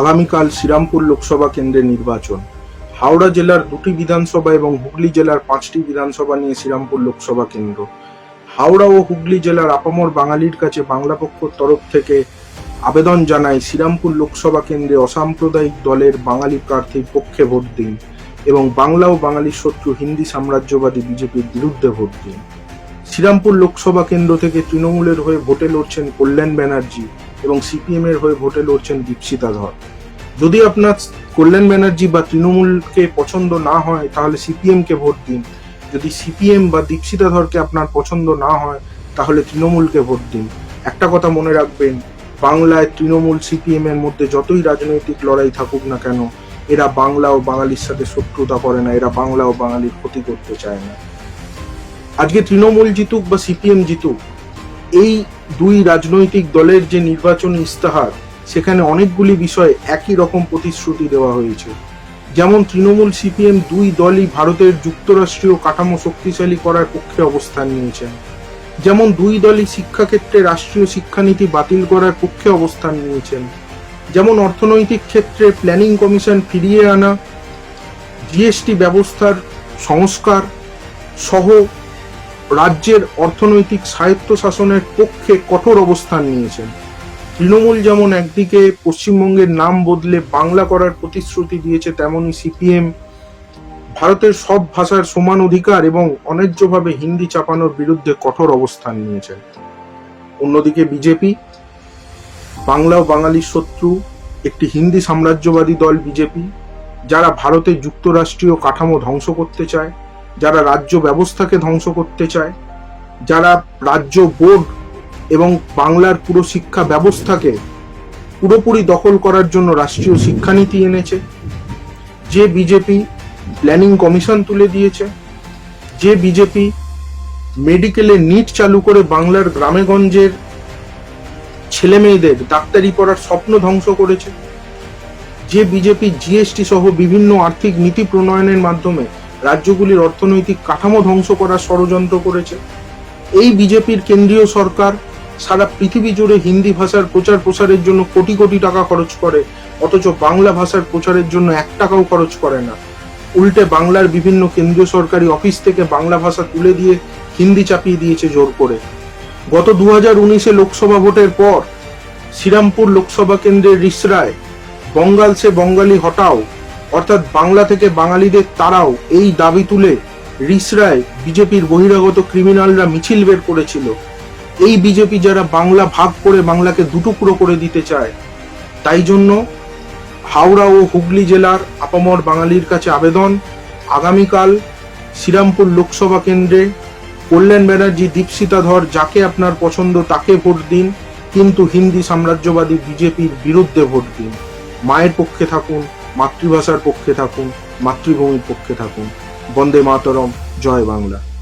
আগামীকাল শ্রীরামপুর লোকসভা কেন্দ্রের নির্বাচন। হাওড়া জেলার দুটি বিধানসভা এবং হুগলি জেলার পাঁচটি বিধানসভা নিয়ে শ্রীরামপুর লোকসভা কেন্দ্র। হাওড়া ও হুগলি জেলার আপামর বাঙালির কাছে বাংলা পক্ষর তরফ থেকে আবেদন জানায় শ্রীরামপুর লোকসভা কেন্দ্রে অসাম্প্রদায়িক দলের বাঙালি প্রার্থীর পক্ষে ভোট দিন এবং বাংলা ও বাঙালির শত্রু হিন্দি সাম্রাজ্যবাদী বিজেপির বিরুদ্ধে ভোট দিন। শ্রীরামপুর লোকসভা কেন্দ্র থেকে তৃণমূলের হয়ে ভোটে লড়ছেন কল্যাণ ব্যানার্জি। এবং সিপিএম এর হয়ে ভোটে লড়ছেন দীপশিতা ধর। যদি আপনার কল্যাণ ব্যানার্জি বা তৃণমূলকে পছন্দ না হয়, তাহলে সিপিএম কে ভোট দিন। যদি সিপিএম বা দীপশিতা ধরকে আপনার পছন্দ না হয়, তাহলে তৃণমূলকে ভোট দিন। একটা কথা মনে রাখবেন, বাংলায় তৃণমূল সিপিএম এর মধ্যে যতই রাজনৈতিক লড়াই থাকুক না কেন, এরা বাংলা ও বাঙালির সাথে শত্রুতা করে না, এরা বাংলা ও বাঙালির ক্ষতি করতে চায় না। আজকে তৃণমূল জিতুক বা সিপিএম জিতুক, এই দুই রাজনৈতিক দলের যে নির্বাচনী ইস্তাহার সেখানে অনেকগুলি বিষয়ে একই রকম প্রতিশ্রুতি দেওয়া হয়েছে। যেমন তৃণমূল সিপিএম দুই দলই ভারতের যুক্তরাষ্ট্রীয় কাঠামো শক্তিশালী করার পক্ষে অবস্থান নিয়েছেন। যেমন দুই দলই শিক্ষাক্ষেত্রে রাষ্ট্রীয় শিক্ষানীতি বাতিল করার পক্ষে অবস্থান নিয়েছেন। যেমন অর্থনৈতিক ক্ষেত্রে প্ল্যানিং কমিশন ফিরিয়ে আনা, জিএসটি ব্যবস্থার সংস্কার সহ রাজ্যের অর্থনৈতিক স্বায়ত্তশাসনের পক্ষে কঠোর অবস্থান নিয়েছেন। তৃণমূল যেমন একদিকে পশ্চিমবঙ্গের নাম বদলে বাংলা করার প্রতিশ্রুতি দিয়েছে, তেমনি সিপিএম ভারতের সব ভাষার সমান অধিকার এবং অন্যায্যভাবে হিন্দি চাপানোর বিরুদ্ধে কঠোর অবস্থান নিয়েছেন। অন্যদিকে বিজেপি, বাংলা ও বাঙালির শত্রু, একটি হিন্দি সাম্রাজ্যবাদী দল বিজেপি, যারা ভারতে যুক্তরাষ্ট্রীয় কাঠামো ধ্বংস করতে চায়। যারা রাজ্য ব্যবস্থাকে ধ্বংস করতে চায়, যারা রাজ্য বোর্ড এবং বাংলার পুরো শিক্ষা ব্যবস্থাকে পুরোপুরি দখল করার জন্য রাষ্ট্রীয় শিক্ষানীতি এনেছে, যে বিজেপি প্ল্যানিং কমিশন তুলে দিয়েছে, যে বিজেপি মেডিকেলে নিট চালু করে বাংলার গ্রামেগঞ্জের ছেলে মেয়েদের ডাক্তারি পড়ার স্বপ্ন ধ্বংস করেছে, যে বিজেপি জিএসটি সহ বিভিন্ন আর্থিক নীতি প্রণয়নের মাধ্যমে রাজ্যগুলির অর্থনৈতিক কাঠামো ধ্বংস করার ষড়যন্ত্র করেছে। এই বিজেপির কেন্দ্রীয় সরকার সারা পৃথিবী জুড়ে হিন্দি ভাষার প্রচার প্রসারের জন্য কোটি কোটি টাকা খরচ করে, অথচ বাংলা ভাষার প্রচারের জন্য এক টাকাও খরচ করে না। উল্টে বাংলার বিভিন্ন কেন্দ্রীয় সরকারি অফিস থেকে বাংলা ভাষা তুলে দিয়ে হিন্দি চাপিয়ে দিয়েছে জোর করে। গত দু হাজার উনিশে লোকসভা ভোটের পর শ্রীরামপুর লোকসভা কেন্দ্রের রিসরায়, বঙ্গাল সে বঙ্গালী হটাও অর্থাৎ বাংলা থেকে বাঙালিদের তারাও এই দাবি তুলে রিসরায় বিজেপির বহিরাগত ক্রিমিনালরা মিছিল বের করেছিল। এই বিজেপি যারা বাংলা ভাগ করে বাংলাকে দুটুকরো করে দিতে চায়, তাই জন্য হাওড়া ও হুগলি জেলার আপামর বাঙালির কাছে আবেদন। আগামীকাল শ্রীরামপুর লোকসভা কেন্দ্রে কল্যাণ ব্যানার্জি দীপশিতা যাকে আপনার পছন্দ তাকে ভোট দিন, কিন্তু হিন্দি সাম্রাজ্যবাদী বিজেপির বিরুদ্ধে ভোট দিন। মায়ের পক্ষে থাকুন মাতৃভাষার পক্ষে থাকুন মাতৃভূমির পক্ষে থাকুন। বন্দে মাতরম জয় বাংলা।